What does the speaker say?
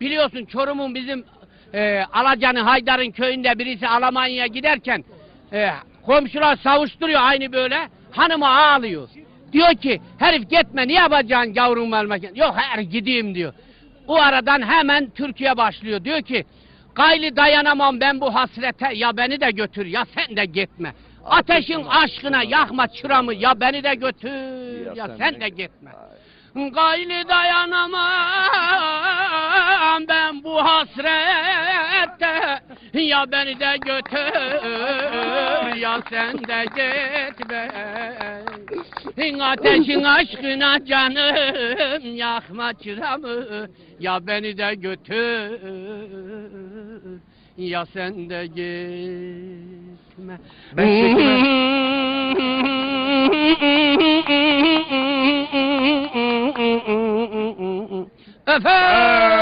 Biliyorsun Çorum'un bizim e, Alacan'ın Haydar'ın köyünde birisi Almanya'ya giderken e, komşular savuşturuyor aynı böyle. Hanıma ağlıyor. Diyor ki herif gitme ne yapacaksın yavrum vermek? Yok her gideyim diyor. O aradan hemen Türkiye başlıyor. Diyor ki gayli dayanamam ben bu hasrete ya beni de götür ya sen de gitme. Ateşin aşkına yakma çıramı ya beni de götür ya, sen de gitme. Gayli dayanamam bu hasrette Ya beni de götür ya sen de gitme Ateşin aşkına canım yakma çıramı Ya beni de götür ya sen de gitme. Ben çekime- Efendim